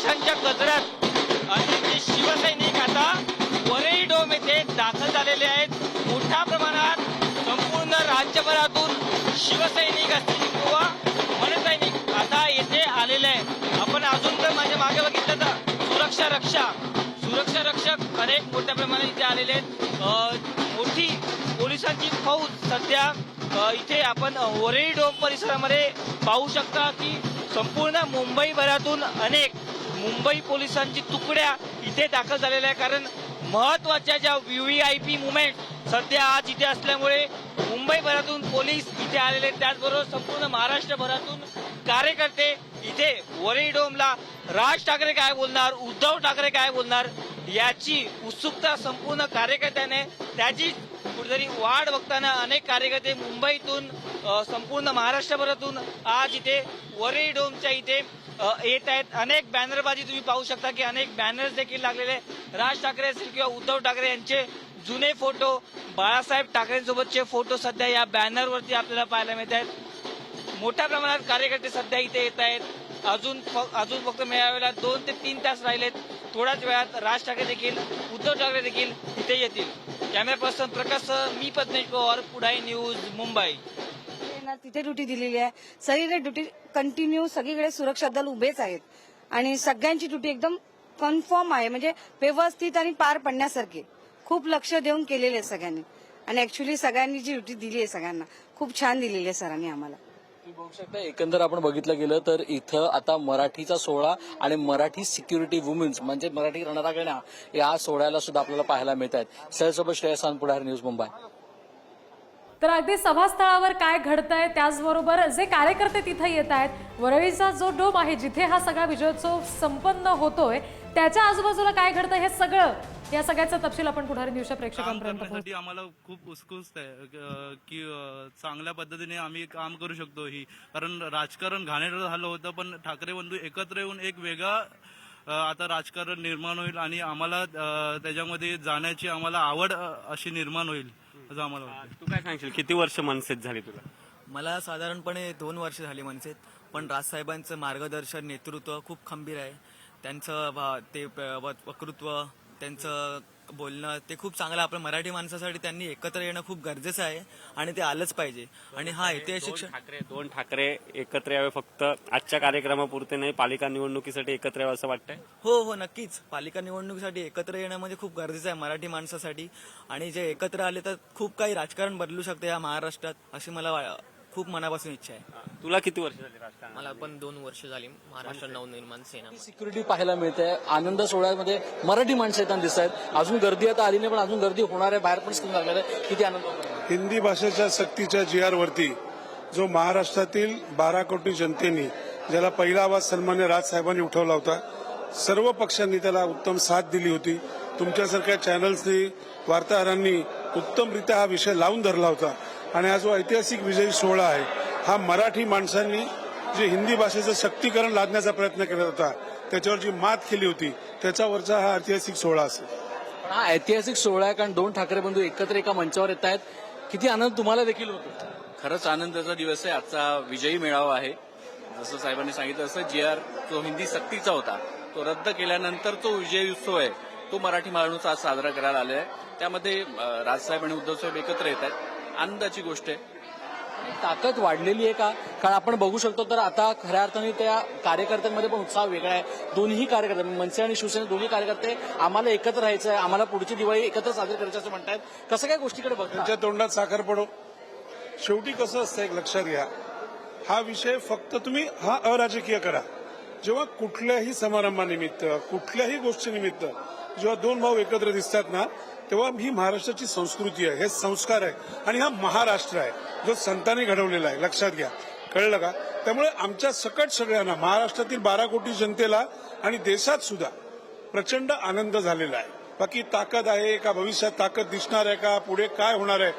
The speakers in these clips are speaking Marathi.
आक्रोशांच्या गजरात अनेक शिवसैनिक आता वरई डोम येथे दाखल झालेले आहेत. मोठ्या प्रमाणात संपूर्ण राज्यभरातून शिवसैनिक असतील किंवा मनसैनिक आता येथे आलेले आहेत. आपण अजून तर माझ्या मागे बघितलं तर सुरक्षा रक्षा सुरक्षा रक्षक अनेक मोठ्या प्रमाणात इथे आलेले आहेत. मोठी पोलिसांची फौज सध्या इथे आपण वरळी डोम परिसरामध्ये पाहू शकता की संपूर्ण मुंबईभरातून अनेक मुंबई पोलिसांची तुकड्या इथे दाखल झालेल्या आहे कारण महत्त्वाच्या ज्या व्ही आय पी मुवमेंट सध्या आज इथे असल्यामुळे मुंबईभरातून पोलीस इथे आलेले त्याचबरोबर संपूर्ण महाराष्ट्रभरातून कार्यकर्ते इथे वरई डोमला राज ठाकरे काय बोलणार उद्धव ठाकरे काय बोलणार याची उत्सुकता संपूर्ण कार्यकर्त्याने त्याची कुठेतरी वाढ बघताना अनेक कार्यकर्ते मुंबईतून संपूर्ण महाराष्ट्रभरातून आज इथे वरई डोमच्या इथे येत आहेत. अनेक बॅनरबाजी तुम्ही पाहू शकता की अनेक बॅनर्स देखील लागलेले राज ठाकरे असतील किंवा उद्धव ठाकरे यांचे जुने फोटो बाळासाहेब ठाकरेंसोबतचे फोटो सध्या या बॅनरवरती आपल्याला पाहायला मिळत आहेत. मोठ्या प्रमाणात कार्यकर्ते सध्या इथे येत आहेत. अजून फ- अजून फक्त मेळाव्याला दोन ते तीन तास राहिलेत. थोड्याच वेळात राज ठाकरे देखील उद्धव ठाकरे देखील इथे येतील. कॅमेरा पर्सन प्रकाश मी पद्मेश पवार पुढाई न्यूज मुंबई. येणार तिथे ड्युटी दिलेली आहे. सगळीकडे ड्युटी कंटिन्यू सगळीकडे सुरक्षा दल उभेच आहेत. आणि सगळ्यांची ड्युटी एकदम कन्फर्म आहे म्हणजे व्यवस्थित आणि पार पडण्यासारखी. खूप लक्ष देऊन केलेले आहे सगळ्यांनी. आणि ऍक्च्युली सगळ्यांनी जी ड्युटी दिली आहे सगळ्यांना खूप छान दिलेली आहे सरांनी आम्हाला. बघू शकता एकंदर आपण बघितलं गेलं तर इथं आता मराठीचा सोहळा आणि मराठी सिक्युरिटी वुमेन्स म्हणजे मराठी रणरागण्या या सोहळ्याला सुद्धा आपल्याला पाहायला मिळत आहेत सहसोबत श्रेयसान पुढार न्यूज मुंबई. तर अगदी सभास्थळावर काय घडतंय त्याचबरोबर जे कार्यकर्ते तिथे येत आहेत वरळीचा जो डोम आहे जिथे हा सगळा विजयोत्सव संपन्न होतोय त्याच्या आजूबाजूला काय घडतंय हे सगळं या सगळ्याचा तपशील आपण पुढारी न्यूजच्या प्रेक्षकांपर्यंत आम्हाला खूप उत्स्कृष्ट आहे की चांगल्या पद्धतीने आम्ही काम करू शकतो ही. कारण राजकारण घाणेरडं झालं होतं पण ठाकरे बंधू एकत्र येऊन एक वेगळा आता राजकारण निर्माण होईल आणि आम्हाला त्याच्यामध्ये जाण्याची आम्हाला आवड अशी निर्माण होईल. असं आम्हाला वाटतं तू काय सांगशील? किती वर्ष मनसेत झाली तुला? मला साधारणपणे दोन वर्ष झाली मनसेत पण राजसाहेबांचं मार्गदर्शन नेतृत्व खूप खंबीर आहे. त्यांचं वा- ते प- वक्तृत्व त्यांचं बोलणं ते खूप चांगलं. आपल्या मराठी माणसासाठी त्यांनी एकत्र येणं खूप गरजेचं आहे आणि ते आलंच पाहिजे. आणि हा ऐतिहासिक दोन ठाकरे दोन ठाकरे एकत्र यावे फक्त. आजच्या कार्यक्रमापुरते नाही पालिका निवडणुकीसाठी एकत्र यावं असं वाटतंय? हो हो नक्कीच. पालिका निवडणुकीसाठी एकत्र येणं म्हणजे खूप गरजेचं आहे मराठी माणसासाठी. आणि जे एकत्र आले तर खूप काही राजकारण बदलू शकते या महाराष्ट्रात अशी मला वा- खूप मनापासून इच्छा आहे. तुला किती वर्ष झाली राजकारणात? मला पण दोन वर्ष झाली महाराष्ट्र नवनिर्माण सेना सिक्युरिटी पाहायला मिळते. आनंद सोहळ्यामध्ये मराठी माणसं येताना दिसत आहेत. अजून गर्दी आता आली नाही पण अजून गर्दी होणार आहे. बाहेर पण स्क्रीन लागलेलं आहे. किती आनंद होतो हिंदी भाषेच्या सक्तीच्या जी आर वरती जो महाराष्ट्रातील बारा कोटी जनतेने ज्याला पहिला आवाज सन्मान्य राजसाहेबांनी उठवला होता सर्व पक्षांनी त्याला उत्तम साथ दिली होती. तुमच्यासारख्या चॅनल्सनी वार्ताहरांनी उत्तमरित्या हा विषय लावून धरला होता. आणि हा जो ऐतिहासिक विजयी सोहळा आहे हा मराठी माणसांनी जे हिंदी भाषेचं शक्तीकरण लादण्याचा प्रयत्न केला होता त्याच्यावर जी मात केली होती त्याच्यावरचा हा ऐतिहासिक सोहळा असेल. पण हा ऐतिहासिक सोहळा आहे कारण दोन ठाकरे बंधू एकत्र एका मंचावर येत आहेत. किती आनंद तुम्हाला देखील होतो? खरंच आनंदाचा दिवस आहे आजचा विजयी मेळावा आहे. जसं साहेबांनी सांगितलं असं जे आर जो हिंदी सक्तीचा होता तो रद्द केल्यानंतर तो विजयी उत्सव आहे. तो मराठी माणूस आज साजरा करायला आलेला आहे. त्यामध्ये राजसाहेब आणि उद्धवसाहेब एकत्र येत आहेत. आनंदाची गोष्ट आहे. ताकद वाढलेली आहे का? कारण आपण बघू शकतो तर आता खऱ्या अर्थाने त्या कार्यकर्त्यांमध्ये पण उत्साह वेगळा आहे. दोन्ही कार्यकर्ते मनसे आणि शिवसेना दोन्ही कार्यकर्ते आम्हाला एकत्र राहायचं आहे आम्हाला पुढची दिवाळी एकत्र साजरी करायची असं म्हणतायत. कसं काय गोष्टीकडे बघतात त्यांच्या तोंडात साखर पडो. शेवटी कसं असतं एक लक्षात घ्या. हा विषय फक्त तुम्ही हा अराजकीय करा. जेव्हा कुठल्याही समारंभानिमित्त कुठल्याही गोष्टीनिमित्त जेव्हा दोन भाऊ एकत्र दिसतात ना तेव्हा ही महाराष्ट्राची संस्कृती आहे हे संस्कार आहे. आणि हा महाराष्ट्र आहे जो संतांनी घडवलेला आहे. लक्षात घ्या. कळलं का? त्यामुळे आमच्या सकट सगळ्यांना महाराष्ट्रातील बारा कोटी जनतेला आणि देशात सुद्धा प्रचंड आनंद झालेला आहे. बाकी ताकद आहे का? भविष्यात ताकद दिसणार आहे का? पुढे काय होणार आहे?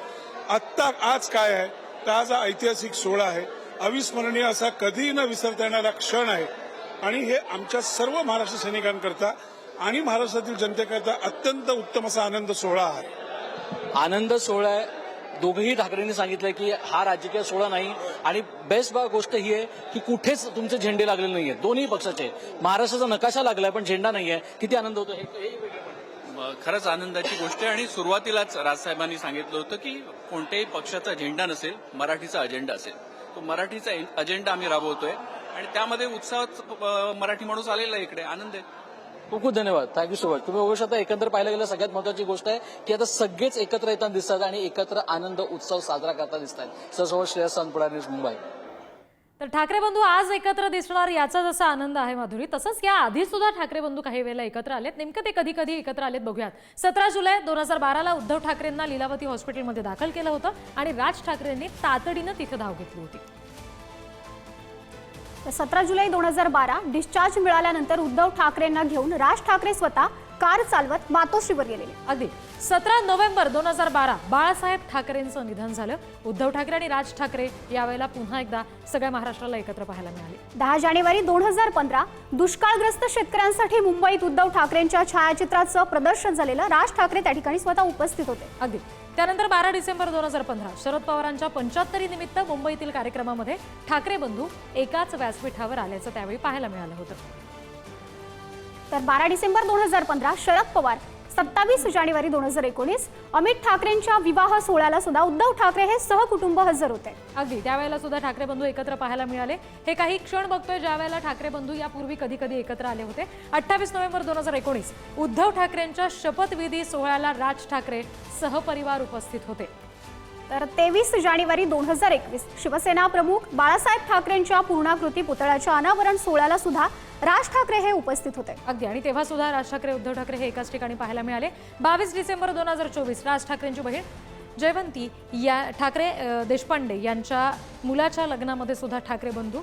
आत्ता आज काय आहे? तर आज हा ऐतिहासिक सोहळा आहे. अविस्मरणीय असा कधीही न विसरता येणारा क्षण आहे. आणि हे आमच्या सर्व महाराष्ट्र सैनिकांकरता आणि महाराष्ट्रातील जनतेकरता अत्यंत उत्तम असा आनंद सोहळा आहे. आनंद सोहळा आहे. दोघेही ठाकरेंनी सांगितलंय की हा राजकीय सोहळा नाही. आणि बेस्ट बा गोष्ट ही आहे की कुठेच तुमचे झेंडे लागलेले नाहीये दोन्ही पक्षाचे. महाराष्ट्राचा नकाशा लागलाय पण झेंडा नाहीये. किती आनंद होतो हे खरंच आनंदाची गोष्ट आहे. आणि सुरुवातीलाच राजसाहेबांनी सांगितलं होतं की कोणत्याही पक्षाचा झेंडा नसेल मराठीचा अजेंडा असेल. तो मराठीचा अजेंडा आम्ही राबवतोय. आणि त्यामध्ये उत्साहात अ, मराठी माणूस आलेला आहे इकडे. आनंद आहे. खूप खूप धन्यवाद. थँक्यू सो मच तुम्ही बघू शकता एकंदर पाहायला गेलं सगळ्यात महत्वाची गोष्ट आहे की आता सगळेच एकत्र येताना दिसतात आणि एकत्र आनंद उत्सव साजरा करताना दिसतात. Sir Shreyas Sanpuda news Mumbai. तर ठाकरे बंधू आज एकत्र दिसणार याचा जसा आनंद आहे माधुरी तसंच या आधी सुद्धा ठाकरे बंधू काही वेळेला एकत्र आलेत. नेमकं ते कधी कधी एकत्र आलेत बघूयात. सतरा जुलै दोन हजार बाराला उद्धव ठाकरेंना लीलावती हॉस्पिटलमध्ये दाखल केलं होतं आणि राज ठाकरेंनी तातडीनं तिथं धाव घेतली होती. सतरा जुलै दोन हजार बारा डिस्चार्ज मिळाल्यानंतर उद्धव ठाकरेंना घेऊन राज ठाकरे स्वतः कार चालवत मातोश्रीवर गेलेले. अगदी. सतरा नोव्हेंबर दोन हजार बारा बाळासाहेब ठाकरेंचं निधन झालं. उद्धव ठाकरे आणि राज ठाकरे यावेळेला पुन्हा एकदा सगळ्या महाराष्ट्राला एकत्र पाहायला मिळाले. दहा जानेवारी दोन हजार पंधरा दुष्काळग्रस्त शेतकऱ्यांसाठी मुंबईत उद्धव ठाकरेंच्या छायाचित्राचं प्रदर्शन झालेलं राज ठाकरे त्या ठिकाणी स्वतः उपस्थित होते. अगदी. त्यानंतर बारा डिसेंबर दोन हजार पंधरा शरद पवारांच्या पंच्याहत्तरी निमित्त मुंबईतील कार्यक्रमामध्ये ठाकरे बंधू एकाच व्यासपीठावर आल्याचं त्यावेळी पाहायला मिळालं होतं. तर बारा डिसेंबर दोन हजार पंधरा शरद पवार सत्तावीस जानेवारी दोन हजार एकोणीस अमित ठाकरेंच्या विवाह सोहळ्याला सुद्धा उद्धव ठाकरे हे सहकुटुंब हजर होते. अगदी त्यावेळेला सुद्धा ठाकरे बंधू एकत्र पाहायला मिळाले. हे काही क्षण बघतोय ज्या वेळेला ठाकरे बंधू यापूर्वी कधी कधी एकत्र आले होते. अठ्ठावीस नोव्हेंबर दोन हजार एकोणीस उद्धव ठाकरेंच्या शपथविधी सोहळ्याला राज ठाकरे सहपरिवार उपस्थित होते. तर तेवीस जानेवारी दोन हजार एकवीस शिवसेना प्रमुख बाळासाहेब ठाकरेंच्या पूर्णाकृती पुतळ्याच्या अनावरण सोहळ्याला सुद्धा राज ठाकरे हे उपस्थित होते. अगदी. आणि तेव्हा सुद्धा राज ठाकरे उद्धव ठाकरे हे एकाच ठिकाणी पाहायला मिळाले. बावीस डिसेंबर दोन हजार चोवीस राज ठाकरेंची बहीण जयवंती या ठाकरे देशपांडे यांच्या मुलाच्या लग्नामध्ये सुद्धा ठाकरे बंधू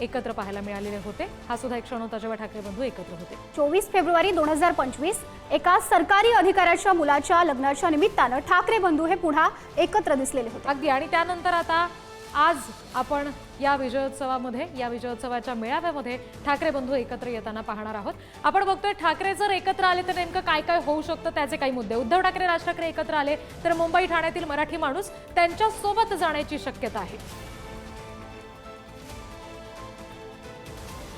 एकत्र पाहायला मिळालेले होते. हा सुद्धा एक क्षण होता जेव्हा ठाकरे बंधू एकत्र होते. चोवीस फेब्रुवारी दोन हजार पंचवीस एका सरकारी अधिकाऱ्याच्या मुलाच्या लग्नाच्या निमित्तानं ठाकरे बंधू हे पुन्हा एकत्र दिसलेले होते. अगदी. आणि त्यानंतर आता आज आपण या विजयोत्सवामध्ये या विजयोत्सवाच्या मेळाव्यामध्ये ठाकरे बंधू एकत्र येताना पाहणार आहोत. आपण बघतोय ठाकरे जर एकत्र आले तर नेमकं काय काय होऊ शकतं त्याचे काही मुद्दे. उद्धव ठाकरे राज ठाकरे एकत्र आले तर मुंबई ठाण्यातील मराठी माणूस त्यांच्यासोबत जाण्याची शक्यता आहे.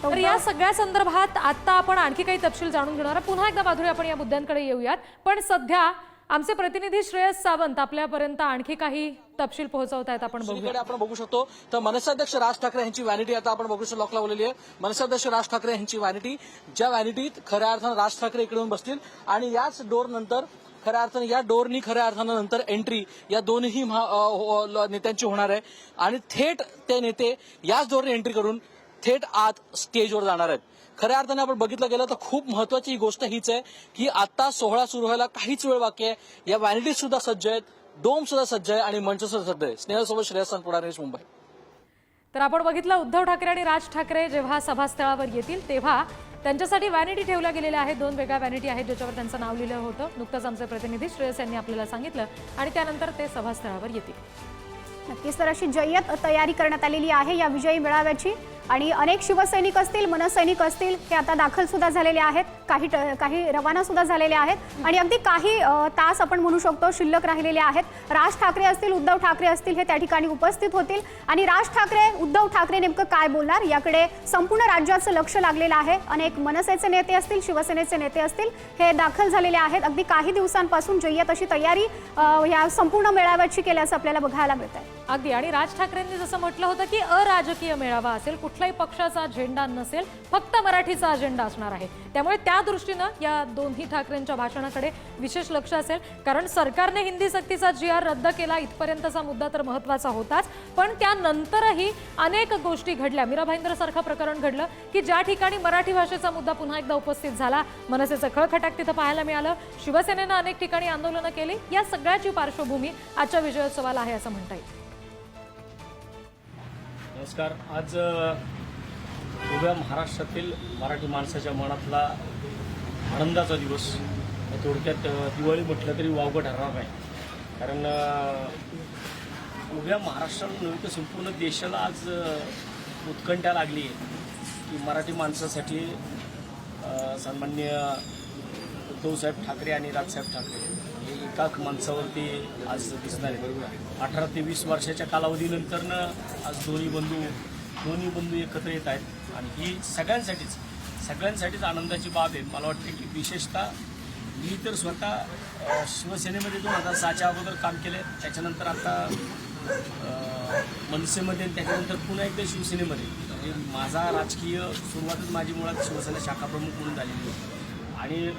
तर या सगळ्या संदर्भात आता आपण आणखी काही तपशील जाणून घेणार पुन्हा एकदा माधुरी आपण या मुद्द्यांकडे येऊयात. पण सध्या आमचे प्रतिनिधी श्रेयस सावंत आपल्यापर्यंत आणखी काही तपशील पोहोचवत आहेत आपण बघूया. आपण बघू शकतो तर मनसाध्यक्ष राज ठाकरे यांची व्हॅनिटी आता आपण बघू शकतो लॉक लावलेली आहे. मनसाध्यक्ष राज ठाकरे यांची व्हॅनिटी ज्या व्हॅनिटीत खऱ्या अर्थानं राज ठाकरे इकडे येऊन बसतील. आणि याच डोर नंतर खऱ्या अर्थानं या डोरनी खऱ्या अर्थानं नंतर एंट्री या दोन्ही महा- हो, नेत्यांची होणार आहे. आणि थेट ते नेते याच डोरने एंट्री करून थेट आत स्टेजवर जाणार आहेत. खऱ्या अर्थाने आपण बघितलं गेलं तर खूप महत्वाची ही गोष्ट हीच आहे की आता सोहळा सुरू व्हायला काहीच वेळ बाकी आहे. या व्हॅनिटी सुद्धा सज्ज आहेत डोम सुद्धा सज्ज आहे आणि मंच सुद्धा सज्ज आहे स्नेहसोबत श्रेयस पुढारी मुंबई. तर आपण बघितलं उद्धव ठाकरे आणि राज ठाकरे जेव्हा सभास्थळावर येतील तेव्हा त्यांच्यासाठी व्हॅनिटी ठेवल्या गेलेल्या आहेत. दोन वेगळ्या व्हॅनिटी आहेत ज्याच्यावर त्यांचं नाव लिहिलं होतं. नुकतंच आमचे प्रतिनिधी श्रेयस यांनी आपल्याला सांगितलं आणि त्यानंतर ते सभास्थळावर येतील. नक्कीच तर अशी जय्यत तयारी करण्यात आलेली आहे या विजयी मेळाव्याची. आणि अनेक शिवसैनिक असतील मनसैनिक असतील हे आता दाखल सुद्धा झालेले आहेत. काही ट- काही रवाना सुद्धा झालेले आहेत. आणि अगदी काही तास आपण म्हणू शकतो शिल्लक राहिलेले आहेत. राज ठाकरे असतील उद्धव ठाकरे असतील हे त्या ठिकाणी उपस्थित होतील. आणि राज ठाकरे उद्धव ठाकरे नेमकं काय बोलणार? याकडे संपूर्ण राज्याचं लक्ष लागलेलं आहे. अनेक मनसेचे नेते असतील शिवसेनेचे नेते असतील हे दाखल झालेले आहेत. अगदी काही दिवसांपासून जय्यत अशी तयारी या संपूर्ण मेळाव्याची केल्याचं आपल्याला बघायला मिळत आहे अगदी. आणि राज ठाकरेंनी जसं म्हटलं होतं की अराजकीय मेळावा असेल कुठल्याही पक्षाचा अजेंडा नसेल फक्त मराठीचा अजेंडा असणार आहे. त्यामुळे त्या दृष्टीनं या दोन्ही ठाकरेंच्या भाषणाकडे विशेष लक्ष असेल. कारण सरकारने हिंदी सक्तीचा जी आर रद्द केला इथपर्यंतचा मुद्दा तर महत्त्वाचा होताच. पण त्यानंतरही अनेक गोष्टी घडल्या. मीरा भाईंदर सारखं प्रकरण घडलं की ज्या ठिकाणी मराठी भाषेचा मुद्दा पुन्हा एकदा उपस्थित झाला मनसेचं खळखटाक तिथं पाहायला मिळालं. शिवसेनेनं अनेक ठिकाणी आंदोलनं केली. या सगळ्याची पार्श्वभूमी आजच्या विजयोत्सवाला आहे असं म्हणता येईल. नमस्कार. आज उभ्या महाराष्ट्रातील मराठी माणसाच्या मनातला आनंदाचा दिवस. थोडक्यात दिवाळी म्हटलं तरी वावगं ठरणार नाही. कारण उभ्या महाराष्ट्राला नव्हे तर संपूर्ण देशाला आज उत्कंठा लागली आहे. की मराठी माणसासाठी सन्मान्य उद्धवसाहेब ठाकरे आणि राजसाहेब ठाकरे. टाक एकाक आज दिसणार आहे. अठरा ते वीस वर्षाच्या कालावधीनंतरनं आज दोन्ही बंधू दोन्ही बंधू एकत्र येत आहेत. आणि ही सगळ्यांसाठीच सगळ्यांसाठीच आनंदाची बाब आहे. मला वाटते की विशेषतः मी तर स्वतः शिवसेनेमध्ये दोन हजार सहाच्या अगोदर काम केलं त्याच्यानंतर आता मनसेमध्ये आणि त्याच्यानंतर पुन्हा एकदा शिवसेनेमध्ये. म्हणजे माझा राजकीय सुरुवातच माझी मुळात शिवसेना शाखा प्रमुख म्हणून झालेली आहे आणि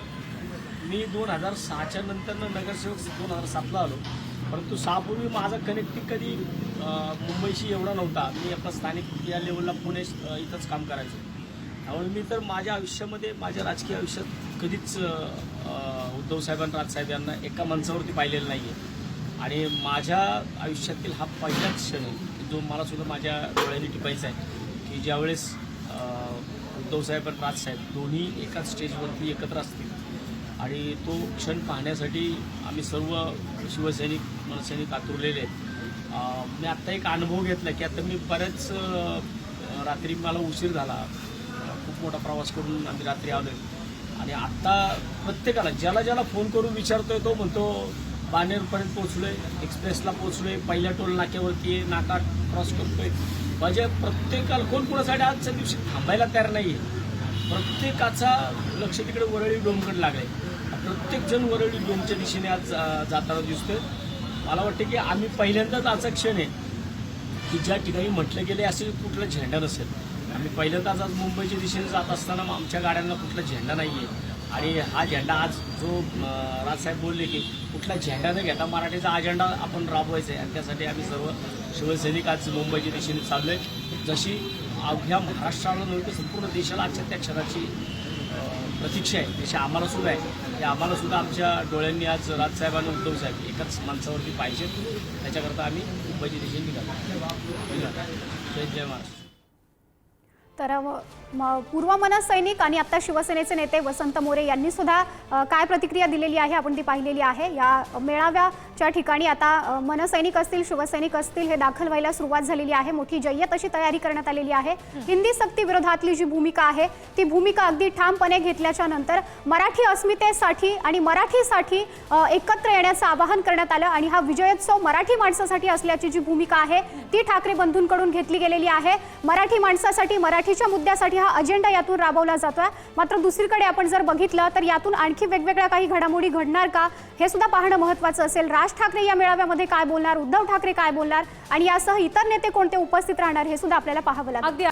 मी दोन हजार सहाच्या नंतरनं नगरसेवक दोन हजार सातला आलो. परंतु सहापूर्वी माझा कनेक्टिंग कधी मुंबईशी एवढा नव्हता. मी आपला स्थानिक या लेवलला पुणे इथंच काम करायचो. त्यामुळे मी तर माझ्या आयुष्यामध्ये माझ्या राजकीय आयुष्यात कधीच उद्धव साहेबांना राजसाहेब यांना एका मंचावरती पाहिलेलं नाही आहे आणि माझ्या आयुष्यातील हा पहिलाच क्षण आहे जो मला सुद्धा माझ्या डोळ्यांनी टिपायचा आहे की ज्यावेळेस उद्धव साहेब आणि राजसाहेब दोन्ही एकाच स्टेजवरती एकत्र असतील आणि तो क्षण पाहण्यासाठी आम्ही सर्व शिवसैनिक मनसैनिक आतुरलेले आहेत. मी आत्ता एक अनुभव घेतला की आता मी बऱ्याच रात्री मला उशीर झाला. खूप मोठा प्रवास करून आम्ही रात्री आलो आणि आत्ता प्रत्येकाला ज्याला ज्याला फोन करून विचारतोय तो म्हणतो बानेरपर्यंत पोचलो आहे एक्सप्रेसला पोहोचलोय पहिल्या टोल नाक्यावरती आहे, नाका क्रॉस करतोय. म्हणजे प्रत्येकाला कोण कोणासाठी आजच्या दिवशी थांबायला तयार नाही आहे प्रत्येकाचा लक्ष तिकडे वरळी डोमकडे लागलाय. आहे जण वरळी डोमच्या दिशेने आज जाताना दिसतोय. मला वाटतं की आम्ही पहिल्यांदाच असा क्षण आहे की ज्या ठिकाणी म्हटलं गेले असे कुठला झेंडा नसेल. आम्ही पहिल्यांदाच आज मुंबईच्या दिशेने जात असताना मग आमच्या गाड्यांना कुठला झेंडा नाही आहे आणि हा झेंडा आज जो राजसाहेब बोलले की कुठला झेंडा न घेता मराठीचा अजेंडा आपण राबवायचा आहे. आणि त्यासाठी आम्ही सर्व शिवसैनिक आज मुंबईच्या दिशेने चाललो आहे जशी अवघ्या महाराष्ट्राला नव्हे तर संपूर्ण देशाला आजच्या त्या क्षणाची प्रतीक्षा आहे. तशी आम्हाला सुद्धा आहे. की आम्हाला सुद्धा आमच्या डोळ्यांनी आज राजसाहेब आणि उद्धव साहेब एकाच माणसावरती पाहिजे. त्याच्याकरता आम्ही मुंबईच्या दिशेने निघालो धन्यवाद. जय जय महाराष्ट्र तर पूर्व मनसैनिक आणि आता शिवसेनेचे नेते वसंत मोरे यांनी सुद्धा काय प्रतिक्रिया दिलेली आहे आपण ती पाहिलेली आहे. या मेळाव्याच्या ठिकाणी आता मनसैनिक असतील शिवसैनिक असतील हे दाखल व्हायला सुरुवात झालेली आहे. मोठी जय्यत अशी तयारी करण्यात आलेली आहे. हिंदी सक्ती विरोधातली जी भूमिका आहे ती भूमिका अगदी ठामपणे घेतल्याच्या नंतर मराठी अस्मितेसाठी आणि मराठीसाठी एकत्र येण्याचं आवाहन करण्यात आलं आणि हा विजयोत्सव मराठी माणसासाठी असल्याची जी भूमिका आहे ती ठाकरे बंधूंकडून घेतली गेलेली आहे. मराठी माणसासाठी मराठीच्या मुद्द्यासाठी हा अजेंडा यातून राबवला जातोय. मात्र दुसरीकडे आपण जर बघितलं तर यातून आणखी वेगवेगळ्या काही घडामोडी घडणार का? हे सुद्धा पाहणं महत्त्वाचं असेल. राज ठाकरे या मेळाव्यामध्ये काय बोलणार? उद्धव ठाकरे काय बोलणार? आणि यासह इतर नेते कोणते उपस्थित राहणार? हे सुद्धा आपल्याला पाहावं लागेल. अगदी.